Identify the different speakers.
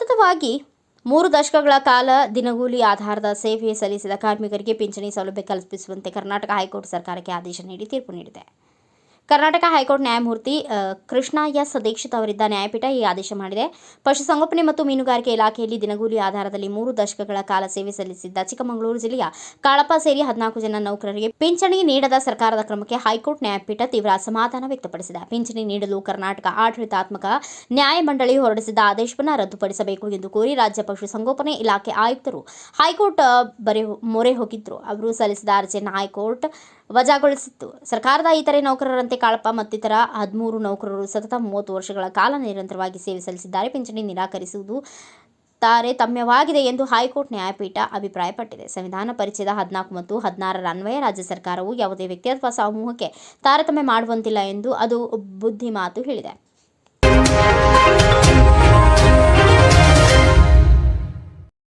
Speaker 1: ಮುಖ್ಯವಾಗಿ ಮೂರು ದಶಕಗಳ ಕಾಲ ದಿನಗೂಲಿ ಆಧಾರದ ಸೇವೆ ಸಲ್ಲಿಸಿದ ಕಾರ್ಮಿಕರಿಗೆ ಪಿಂಚಣಿ ಸೌಲಭ್ಯ ಕಲ್ಪಿಸುವಂತೆ ಕರ್ನಾಟಕ ಹೈಕೋರ್ಟ್ ಸರ್ಕಾರಕ್ಕೆ ಆದೇಶ ನೀಡಿ ತೀರ್ಪು ನೀಡಿದೆ. ಕರ್ನಾಟಕ ಹೈಕೋರ್ಟ್ ನ್ಯಾಯಮೂರ್ತಿ ಕೃಷ್ಣ ಎಸ್. ದೀಕ್ಷಿತ್ ಅವರಿದ್ದ ನ್ಯಾಯಪೀಠ ಈ ಆದೇಶ ಮಾಡಿದೆ. ಪಶುಸಂಗೋಪನೆ ಮತ್ತು ಮೀನುಗಾರಿಕೆ ಇಲಾಖೆಯಲ್ಲಿ ದಿನಗೂಲಿ ಆಧಾರದಲ್ಲಿ ಮೂರು ದಶಕಗಳ ಕಾಲ ಸೇವೆ ಸಲ್ಲಿಸಿದ್ದ ಚಿಕ್ಕಮಗಳೂರು ಜಿಲ್ಲೆಯ ಕಾಳಪ್ಪ ಸೇರಿ ಹದಿನಾಲ್ಕು ಜನ ನೌಕರರಿಗೆ ಪಿಂಚಣಿ ನೀಡದ ಸರ್ಕಾರದ ಕ್ರಮಕ್ಕೆ ಹೈಕೋರ್ಟ್ ನ್ಯಾಯಪೀಠ ತೀವ್ರ ಅಸಮಾಧಾನ ವ್ಯಕ್ತಪಡಿಸಿದೆ. ಪಿಂಚಣಿ ನೀಡಲು ಕರ್ನಾಟಕ ಆಡಳಿತಾತ್ಮಕ ನ್ಯಾಯಮಂಡಳಿ ಹೊರಡಿಸಿದ್ದ ಆದೇಶವನ್ನು ರದ್ದುಪಡಿಸಬೇಕು ಎಂದು ಕೋರಿ ರಾಜ್ಯ ಪಶುಸಂಗೋಪನೆ ಇಲಾಖೆ ಆಯುಕ್ತರು ಹೈಕೋರ್ಟ್ ಬರೆ, ಮೊರೆ ಹೋಗಿದ್ದರು ಅವರು ಸಲ್ಲಿಸಿದ ಅರ್ಜಿಯನ್ನು ಹೈಕೋರ್ಟ್ ವಜಾಗೊಳಿಸಿತ್ತು. ಸರ್ಕಾರದ ಇತರೆ ನೌಕರರಂತೆ ಕಾಳಪ್ಪ ಮತ್ತಿತರ ಹದಿಮೂರು ನೌಕರರು ಸತತ ಮೂವತ್ತು ವರ್ಷಗಳ ಕಾಲ ನಿರಂತರವಾಗಿ ಸೇವೆ ಸಲ್ಲಿಸಿದ್ದಾರೆ. ಪಿಂಚಣಿ ನಿರಾಕರಿಸುವುದು ತಾರತಮ್ಯವಾಗಿದೆ ಎಂದು ಹೈಕೋರ್ಟ್ ನ್ಯಾಯಪೀಠ ಅಭಿಪ್ರಾಯಪಟ್ಟಿದೆ. ಸಂವಿಧಾನ ಪರಿಚಯದ ಹದಿನಾಲ್ಕು ಮತ್ತು ಹದಿನಾರರ ಅನ್ವಯ ರಾಜ್ಯ ಸರ್ಕಾರವು ಯಾವುದೇ ವ್ಯಕ್ತಿ ಅಥವಾ ಸಮೂಹಕ್ಕೆ ತಾರತಮ್ಯ ಮಾಡುವಂತಿಲ್ಲ ಎಂದು ಅದು ಬುದ್ಧಿಮಾತು ಹೇಳಿದೆ.